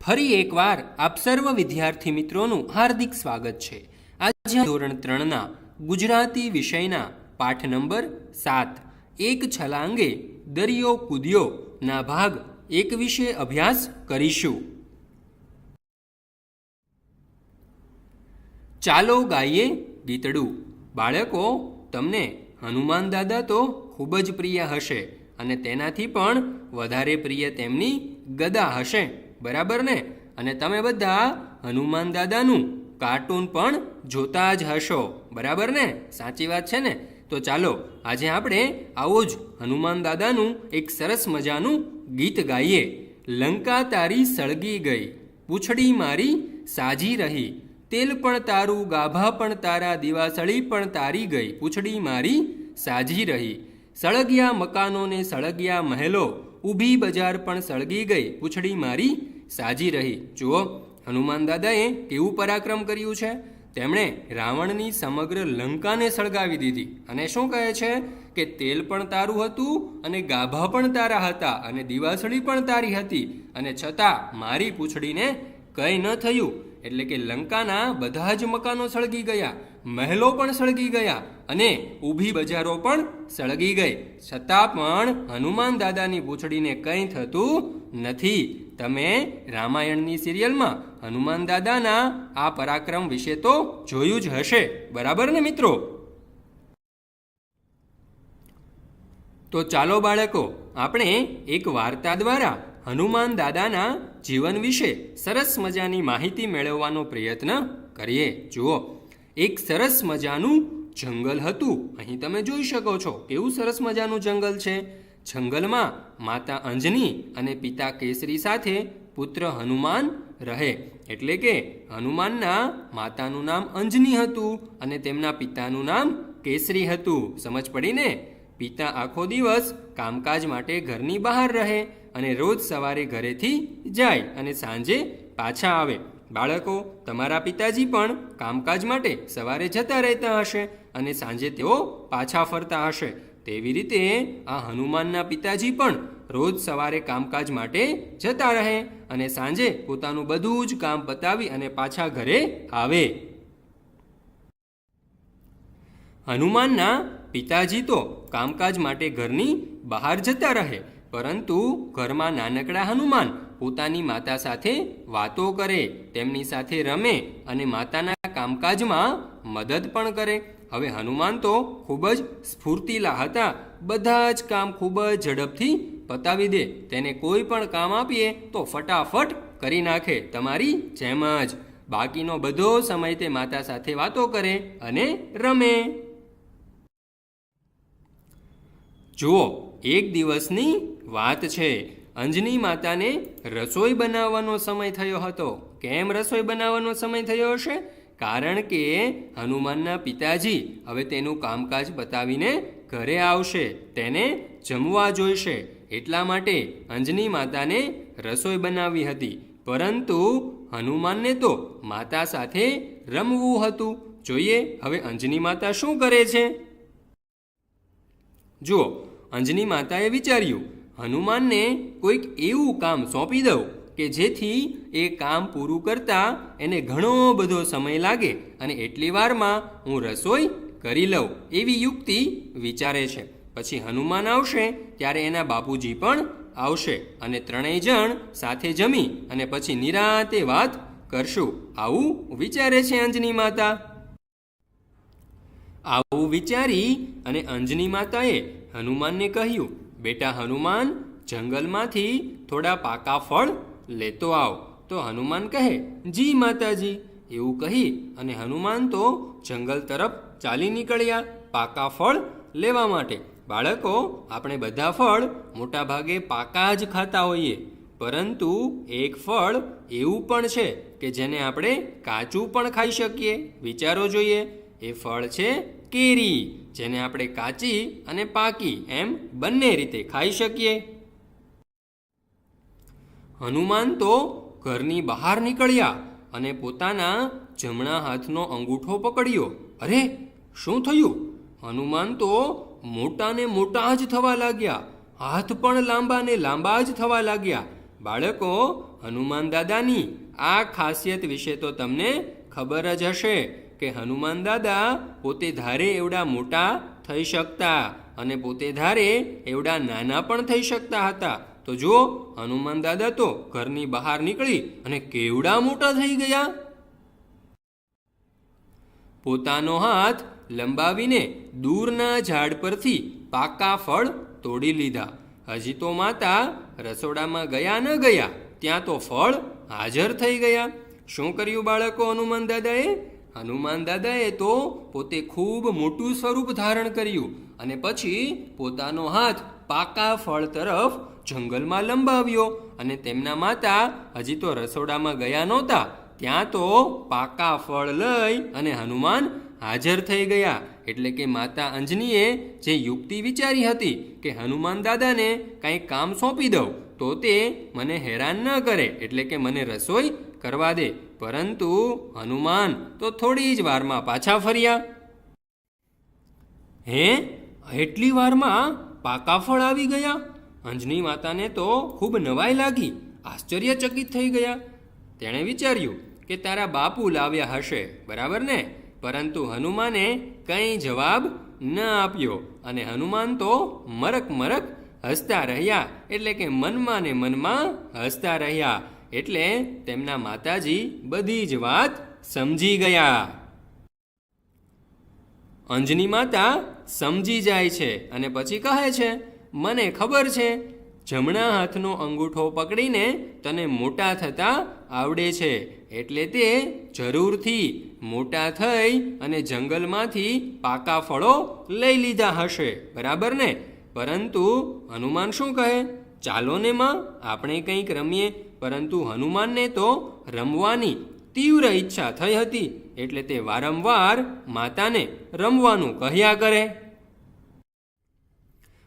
ફરી એકવાર આપ સર્વ વિદ્યાર્થી મિત્રોનું હાર્દિક સ્વાગત છે. આજે ધોરણ ત્રણના ગુજરાતી વિષયના પાઠ નંબર સાત, એક છલાંગે દરિયો કૂદ્યો, ના ભાગ, એક વિશે અભ્યાસ કરીશું. ચાલો ગાઈએ ગીતડું. બાળકો, તમને હનુમાન દાદા તો ખૂબ જ પ્રિય હશે અને તેનાથી પણ વધારે પ્રિય તેમની ગદા હશે. બરાબર ને? અને તમે બધા હનુમાન દાદાનું કાર્ટૂન પણ જોતા જ હશો. બરાબર ને? સાચી વાત છે ને? તો ચાલો, આજે આપણે આવો જ હનુમાન દાદાનું એક સરસ મજાનું ગીત ગાઈએ. લંકા તારી સળગી ગઈ, પૂંછડી મારી સાજી રહી. તેલ પણ તારું, ગાભા પણ તારા, દિવાસળી પણ તારી ગઈ, પૂછડી મારી સાજી રહી. સળગ્યા મકાનોને સળગ્યા મહેલો ઊભી બજાર પણ સળગી ગઈ. પૂછડી મારી સાજી રહી. જુઓ, હનુમાન દાદાએ કેવું પરાક્રમ કર્યું છે? તેમણે રાવણની સમગ્ર લંકાને સળગાવી દીધી. અને શું કહે છે? કે તેલ પણ તારું હતું અને ગાભા પણ તારા હતા અને દિવાસળી પણ તારી હતી. અને છતાં મારી પૂંછડીને કંઈ ન થયું. એટલે કે લંકાના બધા જ મકાનો સળગી ગયા. મહેલો પણ સળગી ગયા અને ઊભી બજારો પણ સળગી ગઈ. છતાં પણ હનુમાન દાદાની પૂંછડીને કંઈ થતું નથી. તમે રામાયણની સિરિયલમાં હનુમાન દાદાના આ પરાક્રમ વિશે તો જોયું જ હશે. બરાબર ને મિત્રો? તો ચાલો બાળકો, આપણે એક વાર્તા દ્વારા હનુમાન દાદાના જીવન વિશે સરસ મજાની માહિતી મેળવવાનો પ્રયત્ન કરીએ. જુઓ. એક સરસ મજાનું જંગલ હતું. અહીં તમે જોઈ શકો છો કેવું સરસ મજાનું જંગલ છે. જંગલમાં માતા અંજની અને પિતા કેસરી સાથે પુત્ર હનુમાન રહે. એટલે કે હનુમાનના માતાનું નામ અંજની હતું અને તેમના પિતાનું નામ કેસરી હતું. સમજ પડી ને? પિતા આખો દિવસ કામકાજ માટે ઘરની બહાર રહે અને રોજ સવારે ઘરેથી જાય અને સાંજે પાછા આવે. બાળકો, તમારા પિતાજી પણ કામકાજ માટે સવારે જતા રહેતા હશે અને સાંજે તેઓ પાછા ફરતા હશે. તેવી રીતે આ હનુમાનના પિતાજી પણ રોજ સવારે કામકાજ માટે જતા રહે અને સાંજે પોતાનું બધું જ કામ પતાવી અને પાછા ઘરે આવે. હનુમાનના પિતાજી તો કામકાજ માટે ઘરની બહાર જતા રહે, પરંતુ ઘરમાં નાનકડા હનુમાન પોતાની માતા સાથે વાતો કરે, તેમની સાથે રમે અને માતાના કામકાજમાં મદદ પણ કરે. હવે હનુમાન તો ખૂબ જ સ્ફૂર્તિલા હતા. બધા જ કામ ખૂબ જ ઝડપથી પતાવી દે. તેને કોઈ પણ કામ આપીએ તો ફટાફટ કરી નાખે. તમારી જેમ જ. બાકીનો બધો સમય તે માતા સાથે વાતો કરે અને રમે. જુઓ, એક દિવસની વાત છે. અંજની માતાને રસોઈ બનાવવાનો સમય થયો હતો. કેમ રસોઈ બનાવવાનો સમય થયો હશે? કારણ કે હનુમાનના પિતાજી હવે તેનું કામકાજ બતાવીને ઘરે આવશે. તેને જમવા જોઈશે. એટલા માટે અંજની માતાને રસોઈ બનાવી હતી. પરંતુ હનુમાનને તો માતા સાથે રમવું હતું. જોઈએ હવે અંજની માતા શું કરે છે? જુઓ, અંજની માતાએ વિચાર્યું હનુમાનને કોઈક એવું કામ સોંપી દઉં કે જેથી એ કામ પૂરું કરતા એને ઘણો બધો સમય લાગે અને એટલી વારમાં હું રસોઈ કરી લઉં એવી યુક્તિ વિચારે છે. પછી હનુમાન આવશે ત્યારે એના બાપુજી પણ આવશે અને ત્રણેય જણ સાથે જમી અને પછી નિરાતે વાત કરશું. આવું વિચારે છે અંજની માતા. આવું વિચારી અને અંજની માતાએ હનુમાનને કહ્યું બેટા હનુમાન, જંગલમાંથી થોડા પાકા ફળ લેતો આવ. તો હનુમાન કહે, જી માતાજી. એવું કહી અને હનુમાન તો જંગલ તરફ ચાલી નીકળ્યા પાકા ફળ લેવા માટે. બાળકો, આપણે બધા ફળ મોટાભાગે પાકા જ ખાતા હોઈએ. પરંતુ એક ફળ એવું પણ છે કે જેને આપણે કાચું પણ ખાઈ શકીએ. વિચારો જોઈએ. એ ફળ છે કેરી. જેને આપણે કાચી અને પાકી એમ બંને રીતે ખાઈ શકીએ. હનુમાન તો ઘરની બહાર નીકળ્યા અને પોતાના જમણા હાથનો અંગૂઠો પકડ્યો. અરે, શું થયું? હનુમાન તો મોટા ને મોટા જ થવા લાગ્યા. હાથ પણ લાંબા ને લાંબા જ થવા લાગ્યા. બાળકો, હનુમાન દાદાની આ ખાસિયત વિશે તો તમને ખબર જ હશે. કે હનુમાન દાદા પોતે ધારે એવડા મોટા થઈ શકતા અને પોતે ધારે એવડા નાના પણ થઈ શકતા હતા. તો જો હનુમાન દાદા તો ઘરની બહાર નીકળી અને કેવડા મોટા થઈ ગયા. પોતાનો હાથ લંબાવીને દૂરના ઝાડ પરથી પાકા ફળ તોડી લીધા. હજી તો માતા રસોડામાં ગયા ન ગયા, ત્યાં તો ફળ હાજર થઈ ગયા. શું કર્યું બાળકો હનુમાન દાદાએ? હનુમાન દાદાએ તો પોતે ખૂબ મોટું સ્વરૂપ ધારણ કર્યું અને પછી પોતાનો હાથ પાકા ફળ તરફ જંગલમાં લંબાવ્યો અને તેમના માતા હજી તો રસોડામાં ગયા નહોતા, ત્યાં તો પાકા ફળ લઈ અને હનુમાન હાજર થઈ ગયા. એટલે કે માતા અંજનીએ જે યુક્તિ વિચારી હતી કે હનુમાન દાદાને કાંઈ કામ સોંપી દઉં, તો તે મને હેરાન ન કરે, એટલે કે મને રસોઈ કરવા દે. પરંતુ હનુમાન તો થોડી જ વારમાં પાછા ફર્યા. હે? એટલી વારમાં પાકા ફળ આવી ગયા? અંજની માતાને તો ખૂબ નવાઈ લાગી, આશ્ચર્યચકિત થઈ ગયા. તેણે વિચાર્યું કે તારા બાપુ લાવ્યા હશે, બરાબર ને? પરંતુ હનુમાને કંઈ જવાબ ન આપ્યો અને હનુમાન તો મરક મરક હસતા રહ્યા, એટલે કે મનમાં ને મનમાં હસતા રહ્યા, એટલે તેમના માતાજી બધી જ વાત સમજી ગયા. અંજની માતા સમજી જાય છે અને પછી કહે છે, મને ખબર છે, જમણા હાથનો અંગૂઠો પકડીને તને મોટા થતા આવડે છે એટલે તે જરૂરથી મોટા થઈ અને જંગલમાંથી પાકા ફળો લઈ લીધા હશે. બરાબર ને? પરંતુ હનુમાન શું કહે? ચાલો ને માં, આપણે કંઈક રમીએ. પરંતુ હનુમાનને તો રમવાની તીવ્ર ઈચ્છા થઈ હતી. એટલે તે વારંવાર માતાને રમવાનું કહ્યા કરે.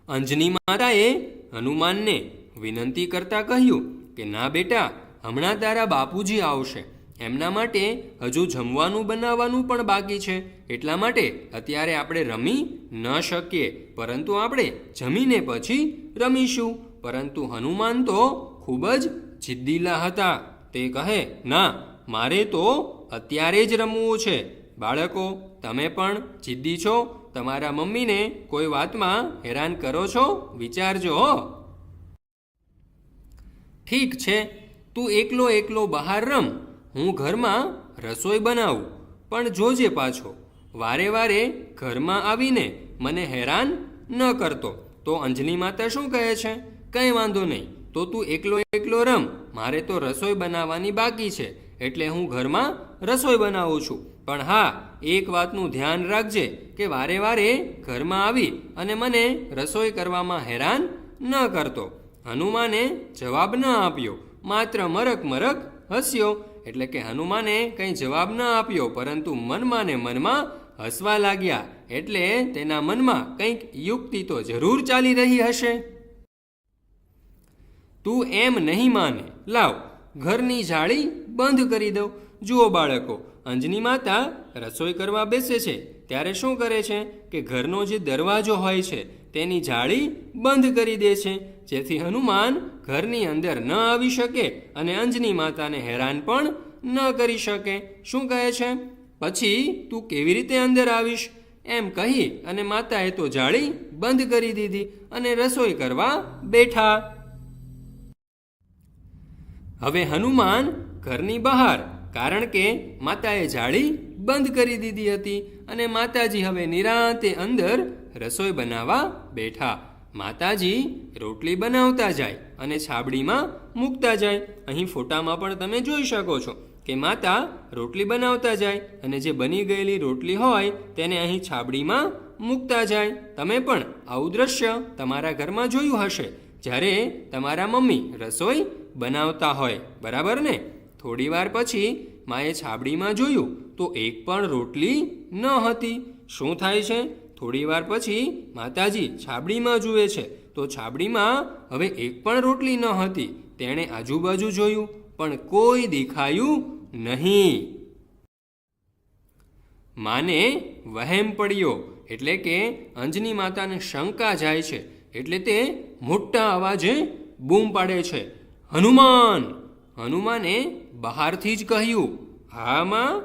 અંજની માતાએ હનુમાનને વિનંતી કરતા કહ્યું કે, ના બેટા હમણાં તારા બાપુજી આવશે. એમના માટે હજુ જમવાનું બનાવવાનું પણ બાકી છે. એટલા માટે અત્યારે આપણે રમી ન શકીએ. પરંતુ આપણે જમીને પછી રમીશું. પરંતુ હનુમાન તો ખૂબ જ જિદ્દીલા હતા. તે કહે, ના, મારે તો અત્યારે જ રમવું છે. બાળકો, તમે પણ જિદ્દી છો. તમારા મમ્મીને કોઈ વાતમાં હેરાન કરો છો? વિચારજો ઠીક છે. તું એકલો એકલો બહાર રમ, હું ઘરમાં રસોઈ બનાવું. પણ જોજે પાછો, વારે વારે ઘરમાં આવીને મને હેરાન ન કરતો. તો અંજલિ માતા શું કહે છે? કંઈ વાંધો નહીં, તો તું એકલો એકલો રમ, મારે તો રસોઈ બનાવવાની બાકી છે, એટલે હું ઘરમાં રસોઈ બનાવું છું. પણ હા, એક વાતનું ધ્યાન રાખજે કે વારે વારે ઘરમાં આવી અને મને રસોઈ કરવામાં હેરાન ન કરતો. હનુમાને જવાબ ન આપ્યો. માત્ર મરક મરક હસ્યો. એટલે કે હનુમાને કંઈ જવાબ ન આપ્યો, પરંતુ મનમાં ને મનમાં હસવા લાગ્યા. એટલે તેના મનમાં કંઈક યુક્તિ તો જરૂર ચાલી રહી હશે. તું એમ નહીં માને. લાવ, ઘરની જાળી બંધ કરી દઉં. જુઓ બાળકો, અંજની માતા રસોઈ કરવા બેસે છે. ત્યારે શું કરે છે? કે ઘરનો જે દરવાજો હોય છે તેની જાળી બંધ કરી દે છે. જેથી હનુમાન ઘરની અંદર ન આવી શકે અને અંજની માતાને હેરાન પણ ન કરી શકે. શું કહે છે? પછી તું કેવી રીતે અંદર આવીશ? એમ કહી અને માતાએ તો જાળી બંધ કરી દીધી અને રસોઈ કરવા બેઠા. હવે હનુમાન ઘરની બહાર, કારણ કે માતાએ જાળી બંધ કરી દીધી હતી અને માતાજી હવે નિરાંતે અંદર રસોઈ બનાવવા બેઠા. માતાજી રોટલી બનાવતા જાય અને છાબડીમાં મૂકતા જાય. અહીં ફોટામાં પણ તમે જોઈ શકો છો કે માતા રોટલી બનાવતા જાય અને જે બની ગયેલી રોટલી હોય તેને અહીં છાબડીમાં મૂકતા જાય. તમે પણ આવું દ્રશ્ય તમારા ઘરમાં જોયું હશે જ્યારે તમારા મમ્મી રસોઈ બનાવતા હોય. બરાબર ને? થોડી વાર પછી માએ છાબડીમાં જોયું તો એક પણ રોટલી ન હતી. શું થાય છે? થોડી વાર પછી માતાજી છાબડીમાં જુએ છે. તો છાબડીમાં હવે એક પણ રોટલી ન હતી. તેણે આજુબાજુ જોયું, પણ કોઈ દેખાયું નહીં. માને વહેમ પડ્યો, એટલે કે અંજની માતાને શંકા જાય છે, એટલે તે મોટા અવાજે બૂમ પાડે છે, હનુમાન! હનુમાને બહારથી જ કહ્યું. હા, માં?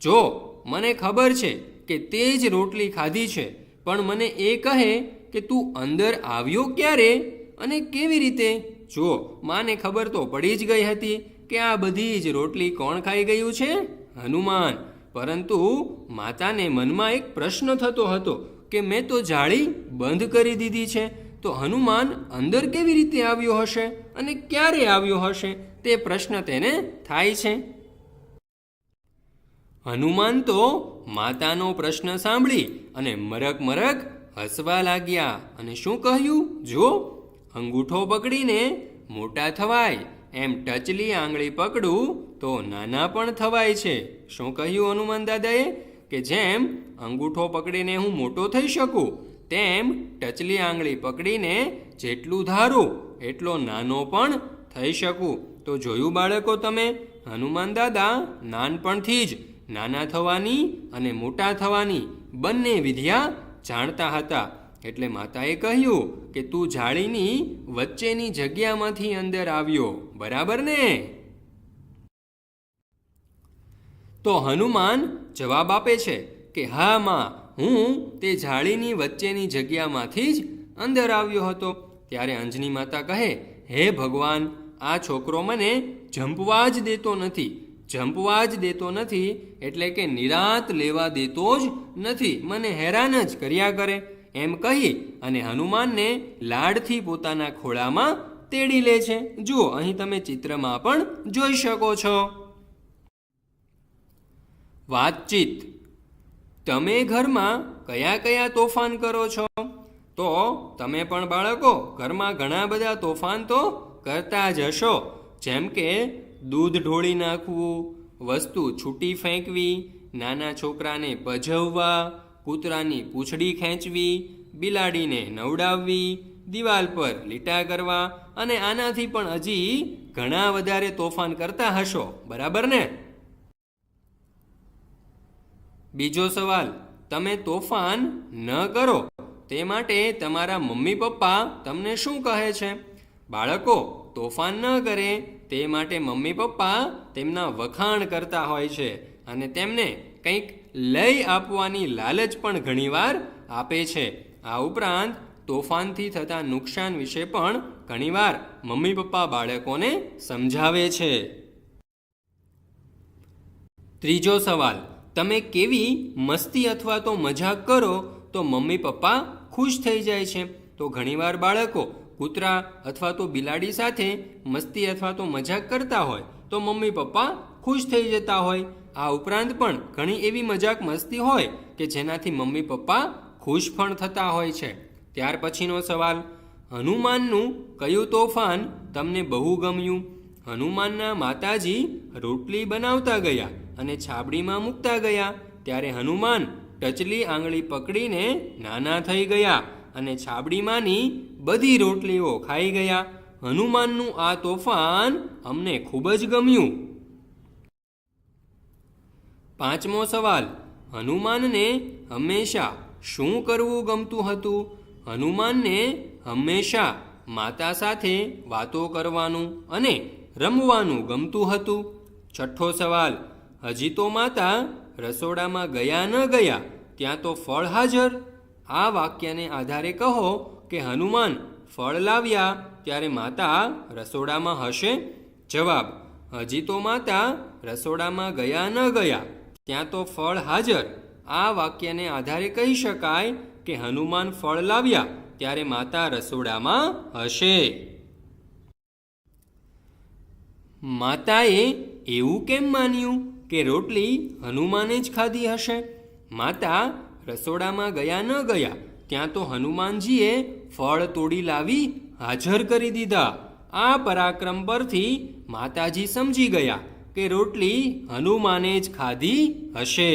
જો, મને ખબર છે કે તે જ રોટલી ખાધી છે. પણ મને એ કહે કે તું અંદર આવ્યો ક્યારે અને કેવી રીતે? જો, માને ખબર તો પડી જ ગઈ હતી કે આ બધી જ રોટલી કોણ ખાઈ ગયું છે? હનુમાન. પરંતુ માતાને મનમાં એક પ્રશ્ન થતો હતો કે મેં તો જાળી બંધ કરી દીધી છે, તો હનુમાન અંદર કેવી રીતે આવ્યો હશે અને ક્યારે આવ્યો હશે તે પ્રશ્ન તેને થાય છે. હનુમાન તો માતાનો પ્રશ્ન સાંભળી અને મરક મરક હસવા લાગ્યા. અને શું કહ્યું? જો અંગૂઠો પકડીને મોટા થવાય, એમ ટચલી આંગળી પકડું, તો નાના પણ થવાય છે. શું કહ્યું હનુમાન દાદાએ? કે જેમ અંગૂઠો પકડીને હું મોટો થઈ શકું, તેમ ટચલી આંગળી પકડીને જેટલું ધારું, એટલો નાનો પણ થઈ શકું. તો જોયું બાળકો તમે, હનુમાન દાદા નાનપણથી જ નાના થવાની અને મોટા થવાની બંને વિધિયા જાણતા હતા. એટલે માતાએ કહ્યું કે તું જાળીની વચ્ચેની જગ્યામાંથી અંદર આવ્યો, બરાબર ને? તો હનુમાન જવાબ આપે છે કે હા માં, હું તે જાળીની વચ્ચેની જગ્યામાંથી જ અંદર આવ્યો હતો. ત્યારે અંજની માતા કહે, હે ભગવાન, આ છોકરો મને જંપવા જ દેતો નથી. જંપવા જ દેતો નથી, એટલે કે નિરાત લેવા દેતો જ નથી. મને હેરાન જ કર્યા કરે, એમ કહી અને હનુમાનને લાડથી પોતાના ખોળામાં તેડી લે છે. જુઓ, અહીં તમે ચિત્રમાં પણ જોઈ શકો છો. વાતચીત. તમે ઘરમાં કયા કયા તોફાન કરો છો? તો તમે પણ બાળકો, ઘરમાં ઘણા બધા તોફાન તો કરતા જ હશો. જેમ કે દૂધ ઢોળી નાખવું, વસ્તુ છૂટી ફેંકવી, નાના છોકરાને પજવવા, કૂતરાની પૂંછડી ખેંચવી, બિલાડીને નવડાવવી, દિવાલ પર લીટા કરવા અને આનાથી પણ હજી ઘણા વધારે તોફાન કરતા હશો, બરાબર ને? બીજો સવાલ, તમે તોફાન ન કરો, તે માટે તમારા મમ્મી પપ્પા તમને શું કહે છે? બાળકો, તોફાન ન કરે. તે માટે મમ્મી પપ્પા તેમના વખાણ કરતા હોય છે અને તેમને કંઈક લઈ આપવાની લાલચ પણ ઘણીવાર આપે છે. આ ઉપરાંત, તોફાનથી થતા નુકસાન વિશે પણ ઘણીવાર મમ્મી પપ્પા બાળકોને સમજાવે છે. ત્રીજો સવાલ, તમે કેવી મસ્તી અથવા તો મજાક કરો તો મમ્મી પપ્પા ખુશ થઈ જાય છે. તો ઘણીવાર બાળકો કૂતરા અથવા તો બિલાડી સાથે મસ્તી અથવા તો મજાક કરતા હોય, તો મમ્મી પપ્પા ખુશ થઈ જતા હોય. આ ઉપરાંત પણ ઘણી એવી મજાક મસ્તી હોય કે જેનાથી મમ્મી પપ્પા ખુશ પણ થતા હોય છે. ત્યાર પછીનો સવાલ, હનુમાનનું કયું તોફાન તમને બહુ ગમ્યું? હનુમાનના માતાજી રોટલી બનાવતા ગયા અને છાબડીમાં મૂકતા ગયા, ત્યારે હનુમાન ટચલી આંગળી પકડીને નાના થઈ ગયા. અને છાબડીમાંની બધી રોટલીઓ ખાઈ ગયા. હનુમાનનું આ તોફાન અમને ખૂબ જ ગમ્યું. પાંચમો સવાલ, હનુમાનને હંમેશા શું કરવું ગમતું હતું? હનુમાનને હંમેશા માતા સાથે વાતો કરવાનું અને રમવાનું ગમતું હતું. છઠ્ઠો સવાલ, હજી તો માતા રસોડામાં ગયા ન ગયા, ત્યાં તો ફળ હાજર? આ વાક્યને આધારે કહો કે હનુમાન ફળ લાવ્યા ત્યારે માતા રસોડામાં હશે? જવાબ, હજી તો માતા રસોડામાં ગયા ન ગયા. ત્યાં તો ફળ હાજર. આ વાક્યને આધારે કહી શકાય કે હનુમાન ફળ લાવ્યા ત્યારે માતા રસોડામાં હશે. માતાએ એવું કેમ માન્યું કે રોટલી હનુમાને જ ખાધી હશે? માતા રસોડામાં ગયા ન ગયા, ત્યાં તો હનુમાનજીએ ફળ તોડી લાવી હાજર કરી દીધા. આ પરાક્રમ પરથી માતાજી સમજી ગયા કે રોટલી હનુમાને જ ખાધી હશે.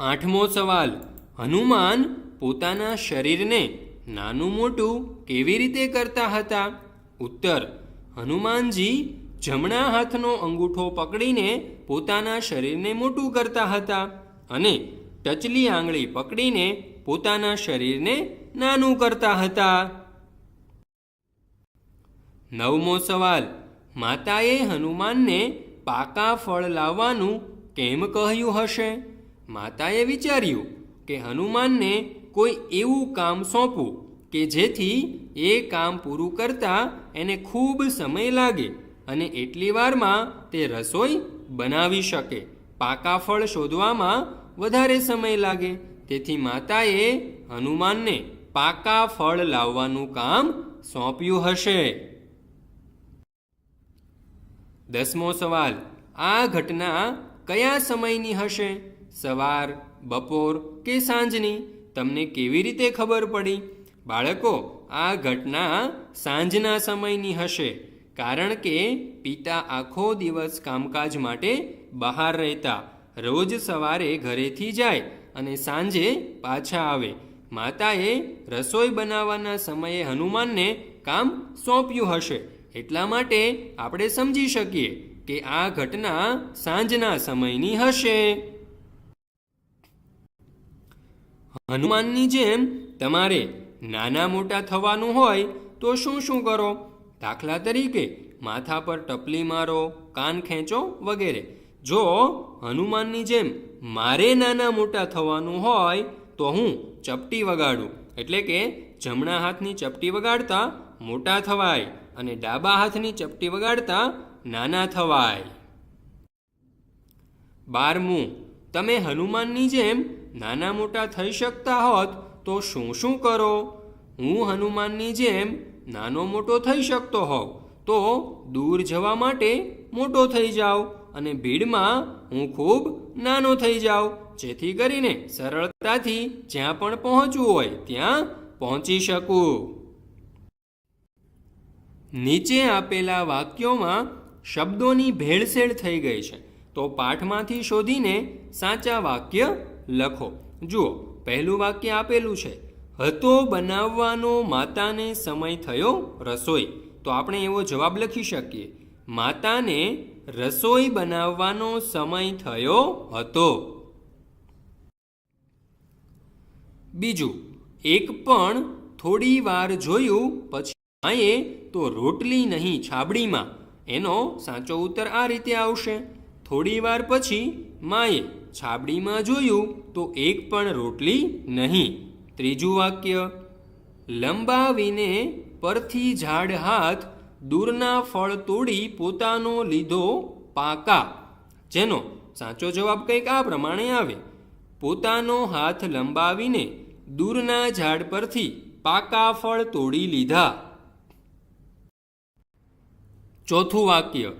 આઠમો સવાલ, હનુમાન પોતાના શરીરને નાનું મોટું કેવી રીતે કરતા હતા? ઉત્તર, હનુમાનજી જમણા હાથનો અંગૂઠો પકડીને પોતાના શરીરને મોટું કરતા હતા અને ટચલી આંગળી પકડીને પોતાના શરીરને નાનું કરતા હતા. નવમો સવાલ, માતાએ હનુમાનને પાકા ફળ લાવવાનું કેમ કહ્યું હશે? માતાએ વિચાર્યું કે હનુમાનને કોઈ એવું કામ સોંપવું કે જેથી એ કામ પૂરું કરતા એને ખૂબ સમય લાગે. અને એટલી વારમાં તે રસોઈ બનાવી શકે. પાકા ફળ શોધવામાં વધારે સમય લાગે. તેથી માતાએ હનુમાનને પાકા ફળ લાવવાનું કામ સોંપ્યું હશે. દસમો સવાલ, આ ઘટના કયા સમયની હશે? સવાર, બપોર કે સાંજની? તમને કેવી રીતે ખબર પડી? બાળકો, આ ઘટના સાંજના સમયની હશે. કારણ કે પિતા આખો દિવસ કામકાજ માટે બહાર રહેતા, રોજ સવારે ઘરેથી જાય અને સાંજે પાછા આવે. માતાએ રસોઈ બનાવવાના સમયે હનુમાનને કામ સોંપ્યું હશે. એટલા માટે આપણે સમજી શકીએ કે આ ઘટના સાંજના સમયની હશે. હનુમાનની જેમ તમારે નાના મોટા થવાનું હોય તો શું શું કરો? દાખલા તરીકે, માથા પર ટપલી મારો, કાન ખેંચો વગેરે. જો હનુમાનની જેમ મારે નાના મોટા થવાનું હોય, તો હું ચપટી વગાડું. એટલે કે જમણા હાથની ચપટી વગાડતા મોટા થવાય અને ડાબા હાથની ચપટી વગાડતા નાના થવાય. બારમું, તમે હનુમાનની જેમ નાના મોટા થઈ શકતા હોત, તો શું શું કરો? હું હનુમાનની જેમ નાનો મોટો થઈ શકતો હોઉં તો દૂર જવા માટે મોટો થઈ જાઓ અને ભીડમાં હું ખૂબ નાનો થઈ જાઉં. જેથી કરીને સરળતાથી જ્યાં પણ પહોંચવું હોય ત્યાં પહોંચી શકું. નીચે આપેલા વાક્યોમાં શબ્દોની ભેળસેળ થઈ ગઈ છે. તો પાઠમાંથી શોધીને સાચા વાક્ય લખો. જુઓ, પહેલું વાક્ય આપેલું છે. હતો બનાવવાનો માતાને સમય થયો રસોઈ. તો આપણે એવો જવાબ લખી શકીએ. માતાને રસોઈ બનાવવાનો સમય થયો હતો. બીજું, એક પણ થોડી વાર જોયું પછી માએ તો રોટલી નહીં છાબડીમાં. એનો સાચો ઉત્તર આ રીતે આવશે. થોડી વાર પછી માએ છાબડીમાં જોયું તો એક પણ રોટલી નહીં. ત્રીજું વાક્ય, લંબાવીને પરથી ઝાડ હાથ દૂરના ફળ તોડી પોતાનો લીધો પાકા. જેનો સાચો જવાબ કંઈક આ પ્રમાણે આવે. પોતાનો હાથ લંબાવીને દૂરના ઝાડ પરથી પાકા ફળ તોડી લીધા. ચોથું વાક્ય,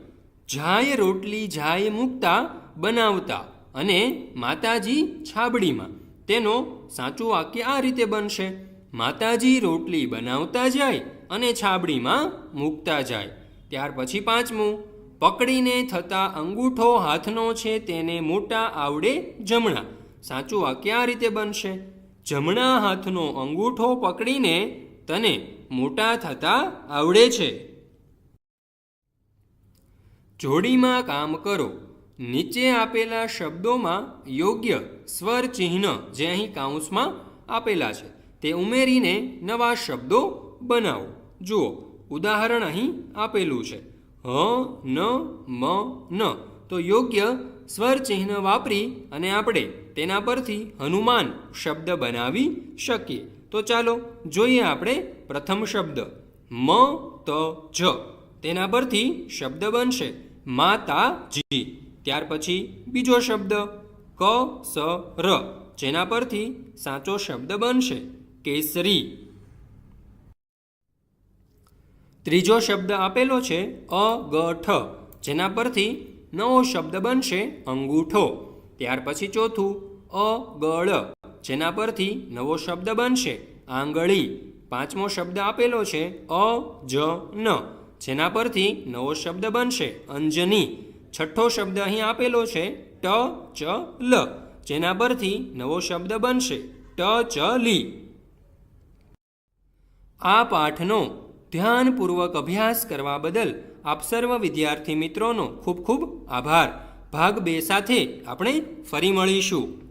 જાય રોટલી જાય મૂકતા બનાવતા અને માતાજી છાબડીમાં. તેનો સાચું વાક્ય આ રીતે બનશે. માતાજી રોટલી બનાવતા જાય અને છાબડીમાં મૂકતા જાય. ત્યાર પછી પાંચમું, પકડીને થતા અંગૂઠો હાથનો છે તેને મોટા આવડે જમણા. સાચું વાક્ય આ રીતે બનશે. જમણા હાથનો અંગૂઠો પકડીને તને મોટા થતા આવડે છે. જોડીમાં કામ કરો. નીચે આપેલા શબ્દોમાં યોગ્ય સ્વર ચિહ્ન જે અહીં કાઉન્સમાં આપેલા છે, તે ઉમેરીને નવા શબ્દો બનાવો. જુઓ, ઉદાહરણ અહીં આપેલું છે. હ, ન, મ, ન. તો યોગ્ય સ્વર ચિહ્ન વાપરી અને આપણે તેના પરથી હનુમાન શબ્દ બનાવી શકીએ. તો ચાલો જોઈએ આપણે પ્રથમ શબ્દ. મ, ત, જ. તેના પરથી શબ્દ બનશે. માતાજી. ત્યાર પછી બીજો શબ્દ ક, સ, ર, જેના પરથી સાચો શબ્દ બનશે, કેસરી. ત્રીજો શબ્દ આપેલો છે અગઠ, જેના પરથી નવો શબ્દ બનશે અંગૂઠો. ત્યાર પછી ચોથું અગળ, જેના પરથી નવો શબ્દ બનશે આંગળી. પાંચમો શબ્દ આપેલો છે અ જ ન જેના પરથી નવો શબ્દ બનશે અંજની. છઠ્ઠો શબ્દ અહીં આપેલો છે, ટ, ચ, લ, જેના પરથી નવો શબ્દ બનશે, ટ, ચ, લી. આ પાઠનો ધ્યાનપૂર્વક અભ્યાસ કરવા બદલ આપ સર્વ વિદ્યાર્થી મિત્રોનો ખૂબ ખૂબ આભાર. ભાગ બે સાથે આપણે ફરી મળીશું.